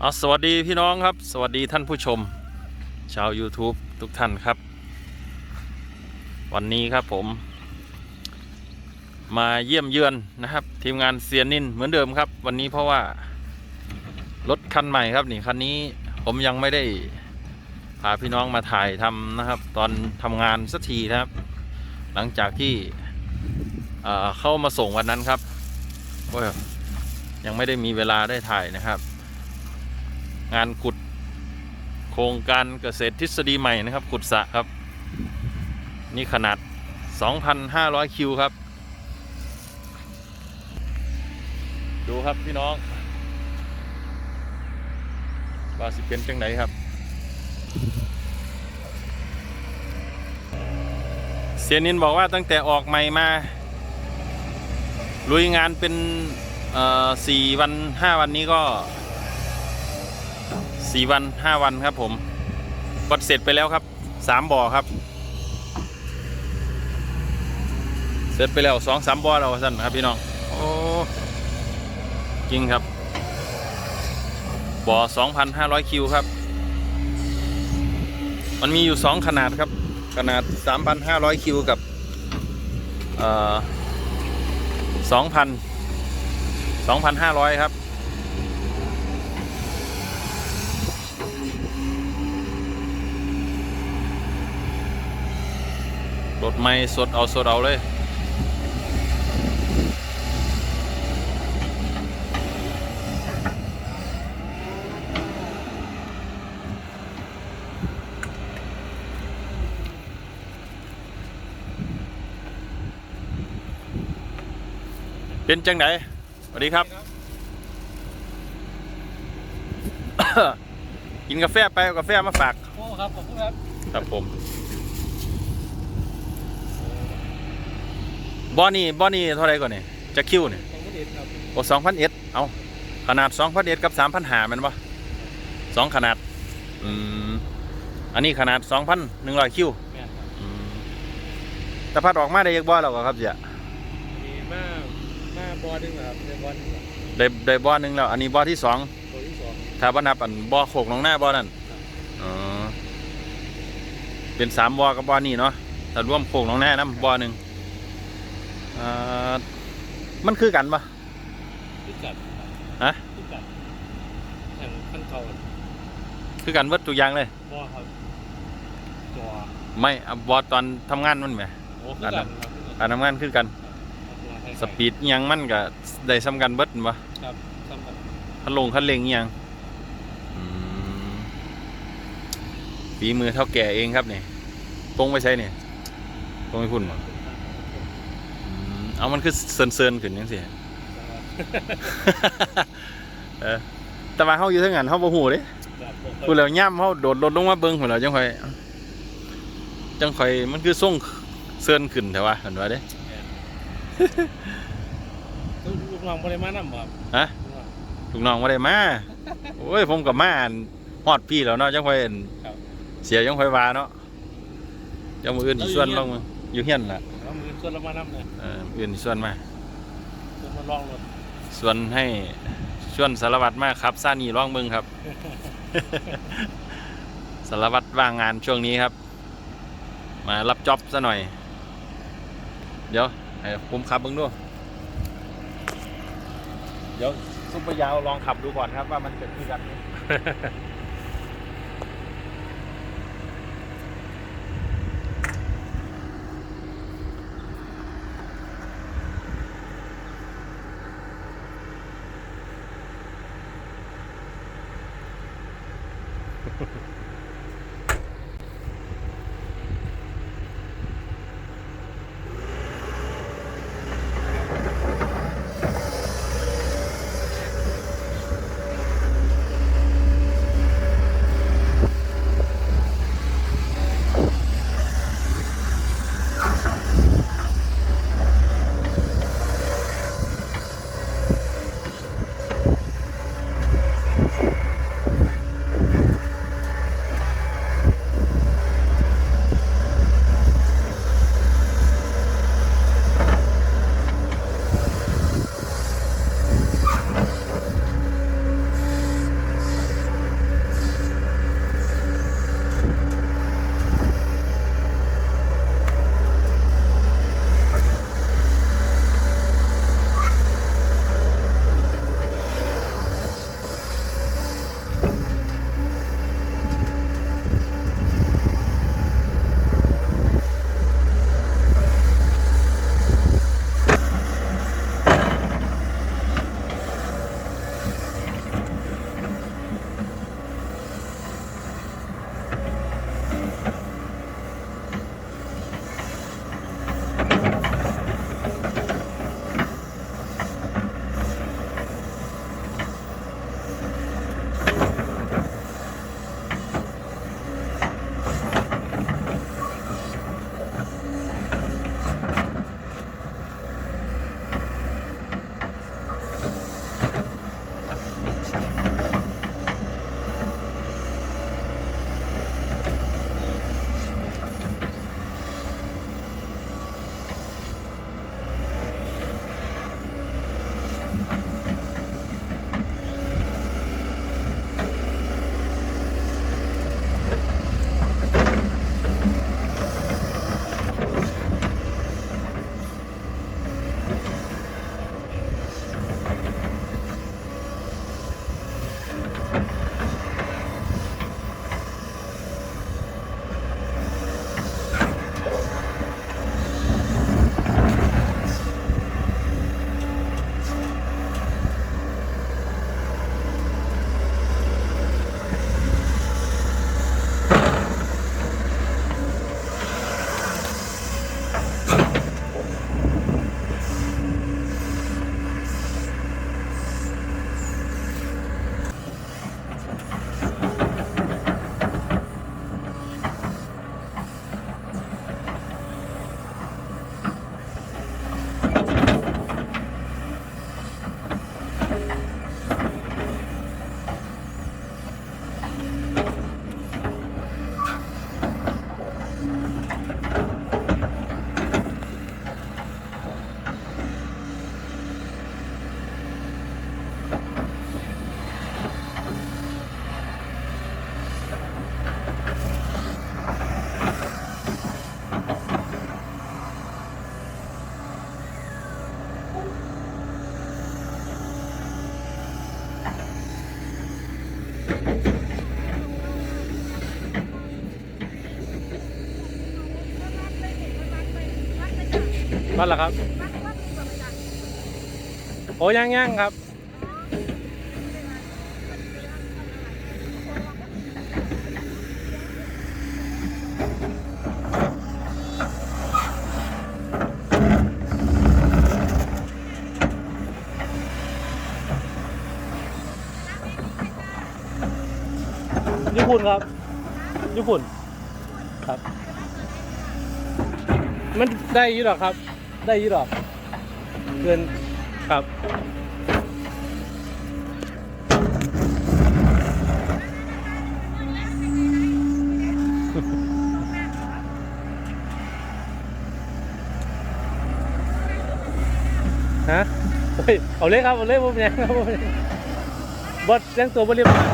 เอาสวัสดีพี่น้องครับ สวัสดีท่านผู้ชม ชาว YouTube ทุกท่านครับ วันนี้ครับผม มาเยี่ยมเยือนนะครับ ทีมงานเซียนนินเหมือนเดิมครับ วันนี้เพราะว่า รถคันใหม่ครับนี่คันนี้ผมยังไม่ได้พาพี่น้องมาถ่ายทำนะครับ ตอนทำงานสักทีนะครับ หลังจากที่เข้ามาส่งวันนั้นครับโอ้ยยังไม่ได้มีเวลาได้ถ่ายนะครับ งานขุดโครงการเกษตรทฤษฎีใหม่นะครับ ขุดสะครับ นี่ขนาด 2,500 คิวครับ ดูครับพี่น้องว่าสิเป็นจังไหนครับ เสียนินบอกว่าตั้งแต่ออกใหม่มา ลุยงานเป็นอ่อสี่วันห้าวันนี้ก็ สี่วันห้าวันครับผมกดเสร็จไปแล้วครับสามบ่อครับ เสร็จไปแล้วสองสามบ่อเราสั้นครับพี่น้องโอ้จริงครับ บ่อสองพันห้าร้อยคิวครับ มันมีอยู่สองขนาดครับ ขนาดสามพันห้าร้อยคิวกับสองพันสองพันห้าร้อยครับ รถไม่สดเอาสดเอาเลยเป็นจังไหนสวัสดีครับ กินกาแฟไปเอากาแฟมาฝากโอ้ครับ ขอบคุณครับ ครับผม บอนี่บอนี่เท่าไหรก่อนเนี่ยจะคิวเนี่ยขอบคุณเอ็ดครับโอ้สองพันเอ็ดเอาขนาดสองพันเอ็ดกับสามพันหามันปะสองขนาด อืม อันนี้ขนาดสองพันหนึ่งร้อยคิวแม่นครับอืมแต่พัดออกมาได้ยักบอแล้วก็ครับเจ้ามีมามาบอดึงเหรอครับเรียกบอลครับได้ได้บอหนึ่งแล้ว อันนี้บอที่สองตัวที่สองถ้าบ่นับอันบอโขกลงหน้าบอนั่นอ๋อเป็นสามบอกับบอนี่เนาะถ้ารวมโขกลงหน้าน้ำบอหนึ่ง อ่ามันคือกันปะพิกัดฮะพิกัดแข่งขั้นเก่าคือกันเบิดทุกอย่างเลยบอครับตัวไม่อะบอตอนทำงานมันไหม โอ้คือกันครับการทำงานคือกัน สปีดอิหยังมันก็ได้ซ้ำกันเบิดปะครับสำหรับคันลงคันเร่งอิหยังอืมฝีมือเท่าแก่เองครับนี่ตรงไปใช้เนี่ยตรงไปพุ่นบ่อืม เอามันคือเซินเซินๆขึ้นยังสิเออแต่ว่าเฮาอยู่ทั้งนั้นเฮาบ่ฮู้เด้พูดแล้วย่ำเฮาโดดรถลงมาเบิ่งพุ่นแล้วจังค่อยจังค่อยมันคือส่งเซินขึ้นแต่ว่าเห็นว่าเด้ลูกน้องบริมาณนั่นบ่ครับฮะลูกน้องลูกน้องบ่ได้มาโอ้ยผมกับมาอั่นฮอดพี่แล้วเนาะจังค่อยอั่นครับเสียจังค่อยว่าเนาะจังมื้ออื่นสิส่วนลงมาอยู่เฮียนล่ะแล้วมือ ส่วนละมานั่นเลยเออมื้ออื่นสิส่วนมาส่วนมาลองรถส่วนให้ชวนสารวัตรมาครับซ่านี่ร้องเบิ่งครับ สารวัตรว่างงานช่วงนี้ครับ มารับจ็อบซะหน่อย เดี๋ยวให้ผมขับเบิ่งดูเดี๋ยวซุปเปอร์ยาวลองขับดูก่อนครับว่ามันเป็นที่กัน บ้านเหรอครับ โอ้ยังยังครับ ญี่ปุ่นครับ ญี่ปุ่น ครับ มันได้อยี่หรอครับ ได้อยี่หรอกเกินครับ ฮะโอ้ยเอาเลยครับ เอาเลยผมยังครับผมยังบดยังตัวบริบาล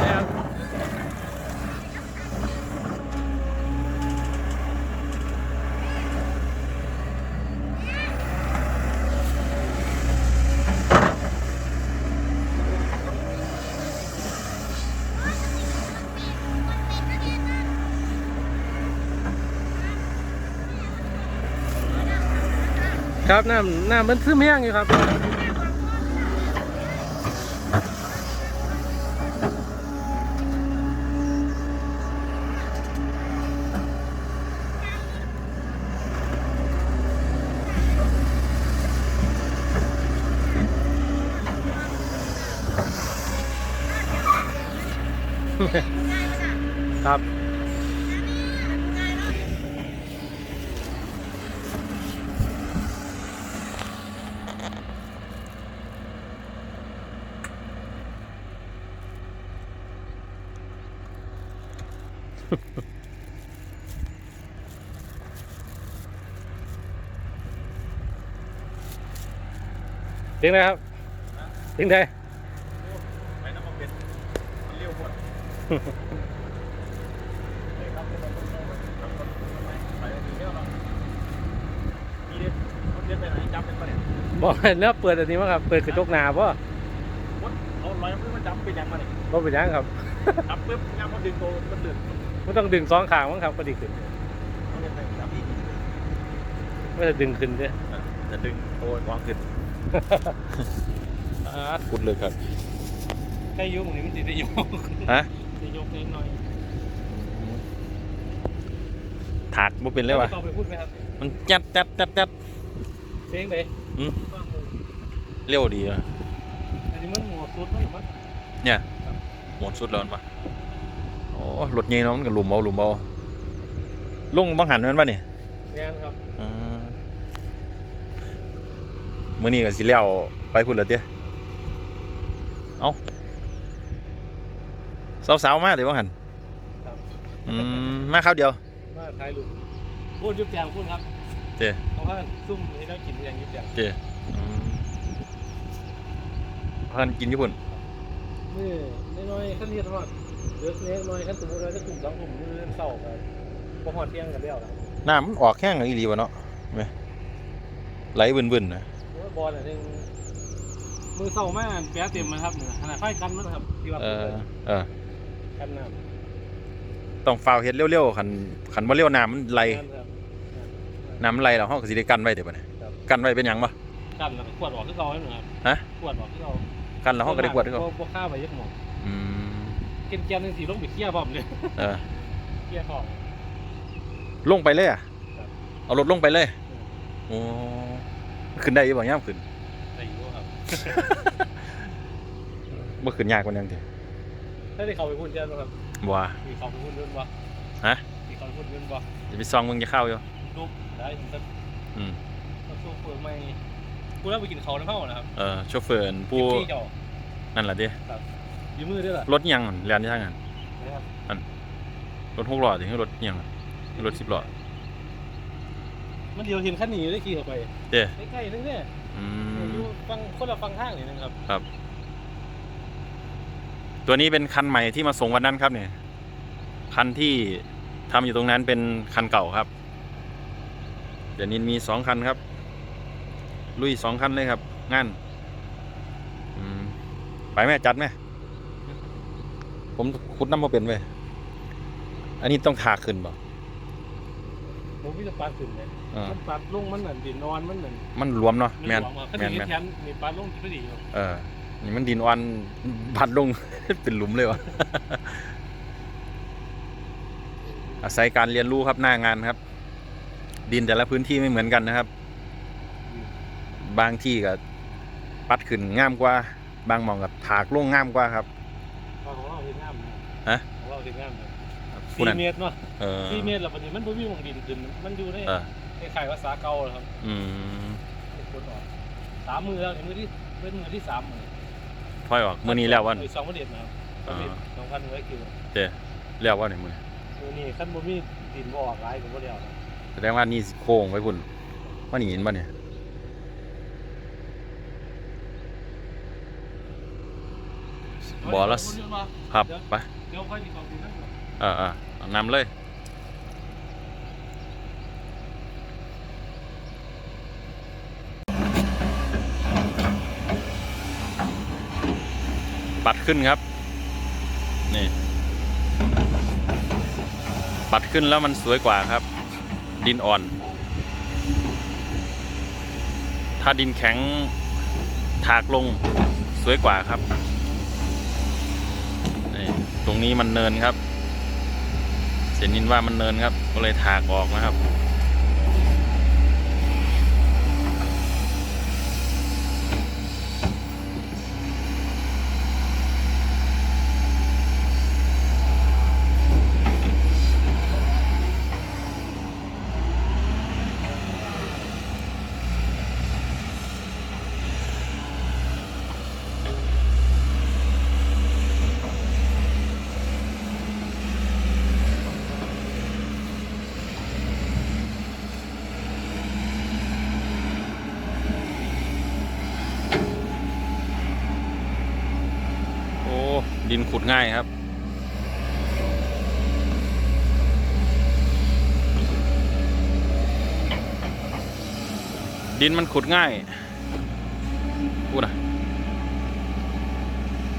ครับน้ำน้ำมันซึมแห้งอยู่ครับครับ เสียงอะไรครับเสียงใดไม่ต้องมาเป็นมันเลี้ยวหมดบไปดีเนาะมีเด็ดคนเด็ดไปไหนจำเป็นปะเนี่ยบอเปิดอันนี้มั้งครับ เปิดกระจกหนาป่ะเอาลอยมือมาจำเป็นยังมาเนี่ยบ่เป็นยังครับจับปุ๊บงามมันดึงโตมันดึงไม่ต้องดึงสองขางมั้งครับก็ดีขึ้นไปจับอีกไม่จะดึงขึ้นด้อจะดึงโตกวางขึ้น อาดกุดเลยครับใกล้ยุคนี้มันจะได้ยกฮะจะยกเล็กน้อยถากบ่เป็นเลยวะต่อไปพูดไหมครับมันจัดจัดจัดจัดเสียงไหนอืมเร็วดีอะอันนี้มันหัวสุดมันมันเนี่ยหมดสุดแล้วปะโอ้รถใหญ่เนาะมันก็หลุมเบาหลุมเบาลงบังหันแมันปะเนี่ยแน่นครับ อืม มื้อนี้ก็สิแล้วไปพุ่นและเตี้ยเอ้าสาวๆมาเดี๋ยวบังหันครับ อืมมาคราวเดียว มาถ่ายรูปพูดยุบแจงพูดครับเจ้เพราะว่าซุ่มให้เรากินอย่างยุบแจงเจ้อืมพากันกินญี่ปุ่น นี่น้อยๆขั้นเทียนทอดเลือกเล็กน้อยขั้นสมมติเราจะกลุ่มสองกลุ่มมือเศร้ากันพอหอดเที่ยงกันแล้วนะน้ำมันออกแห้งอีหลีวะเนาะเห็นไหมไหลบึนๆนะเพราะว่า บอลอะไรมือเศร้ามากแป๊ะเต็มนะครับเนี่ยขนาดไฟกันมันครับที่ว่าเออเออกันน้ต้องฟาวเฮ็ดเร็วๆคันคันบ่เร็วน้ำมันไหลำกันครับน้ำมันไหลแล้วเฮาก็สิได้กันไว้เดี๋ยวบัดนี้ครับกันไว้เป็นหยังบ่กันแล้วก็ขวดออกที่เราให้หน่อยครับฮะขวดออกที่เรากันแล้วเฮาก็ได้กวดให้เขาพวกข้าวไปยักหมองอืมกินแกนหนึ่งสีลงไปเคี่ยวพร้อมเลยเออเคี่ยวของลงไปเลยอะครับเอารถลงไปเลยโอ้ ขึ้น ได้อยู่บ่ยามขึ้นใส่ยูครับบ่ขึ้นยากกว่านั้นติถ้าได้เขาไปพูดเจ้าครับบ่ว่ามีเขาไปพูดด้วยบ่ฮะมีเขาไปพูดด้วยบ่อย่าไปซองมึงจะเข้าอยู่รูปได้ผมจะอืมมาสู้เฟื่องไม่กูแล้วไปกินเขาแล้วเข้านะครับเออโชเฟอร์อันผู้กินที่เจ้านั่นล่ะติยืมมือด้วยล่ะรถอิหยังนั่นแล่นที่ทางนั้นนะครับรถ6ล้อติคือรถอิหยังนั่นรถ10ล้อ มันเดียวเห็นขั้นหนีได้ขี่เข้าไปเด้ใกล้ๆนึงเนี่ยอือมยู่ฟังคนละฟังทางนี่นะครับตัวนี้เป็นคันใหม่ที่มาส่งวันนั้นครับเนี่ย คันที่ทำอยู่ตรงนั้นเป็นคันเก่าครับ เดี๋ยวนี้มีสองคันครับ ลุยสองคันเลยครับ งานอืมไปไหมจัดไหมผมขุดน้ำมาเป็นเว้ยอันนี้ต้องทาขึ้นบ่ ผมพี่จะปลาขึ้นเลยอ่ามันปลาลงมันเหมือนดินนอนมันเหมือนมันรวมเนาะแมนถ้าแมนมีแมนแทนมีปลาลงที่ไม่ดีอยู่เออนี่มันดินอ่อนพัดลง เป็นหลุมเลยวะ อาศัยการเรียนรู้ครับหน้างานครับ ดินแต่ละพื้นที่ไม่เหมือนกันนะครับ บางที่ก็ปัดขึ้นงามกว่า บางหมองกับถากลงงามกว่าครับปลาของเราเห็นงามนะฮะ ของเราเห็นงามเลย ผู้สี่นั้นเมตรเนาะเออสี่เมตรแล้วปฏิมันบ่มีหมองดินขึ้นมันอยู่ในเออในข่ายภาษาเก่าเลยครับอืมกดออกสามมือแล้วมือที่เป็นมือที่สามมือค่อยออกมือนี้แล้ววันสองประเด็นนะครับประเด็นสองพันไว้คิวเจ้แล้วว่าในมือมือนี้ขั้นบ่มีดินบ่ออกหลายผมบ่เดียวนะแสดงว่านี่สิโค้งไว้พุ่นว่านี่เห็นป่ะเนี่ยบ่อละเดี๋ยวครับไป เดี๋ยวค่อยดีกว่าดินนั่นก่อน เออเออนำเลยปัดขึ้นครับ นี่ ปัดขึ้นแล้วมันสวยกว่าครับ ดินอ่อน ถ้าดินแข็งถากลงสวยกว่าครับ นี่ ตรงนี้มันเนินครับ เสียนินว่ามันเนินครับ ก็เลยถากออกนะครับ โอ้ ดิน ขุดง่ายครับ ดินมันขุดง่ายพูดนะ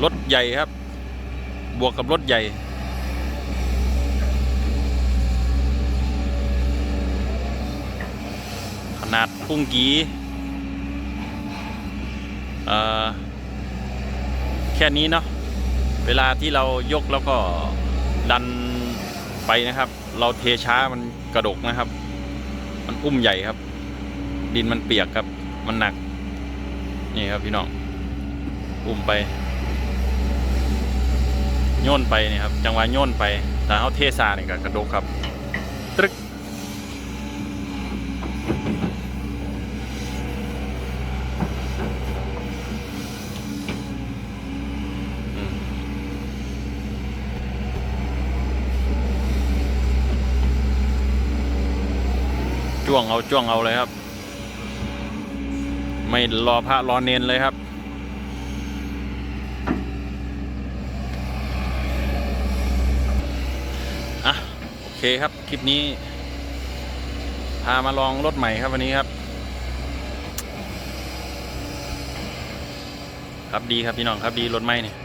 รถใหญ่ครับ บวกกับรถใหญ่ขนาดพุ่งกีอ่อแค่นี้เนาะ วลาที่เรายกแล้วก็ดันไปนะครับ เราเทช้ามันกระดกนะครับ มันอุ้มใหญ่ครับ ดินมันเปียกครับ มันหนัก นี่ครับพี่น้อง อุ้มไปโยนไปนี่ครับ จังหวะโยนไปแต่เขาเทซาเนี่ยก็กระดกครับ จ้วงเอาจ้วงเอาเลยครับ ไม่รอพระรอเนนเลยครับ อะ โอเคครับ คลิปนี้ พามาลองรถใหม่ครับวันนี้ครับ ครับดีครับพี่น้องครับดีรถใหม่เนี่ย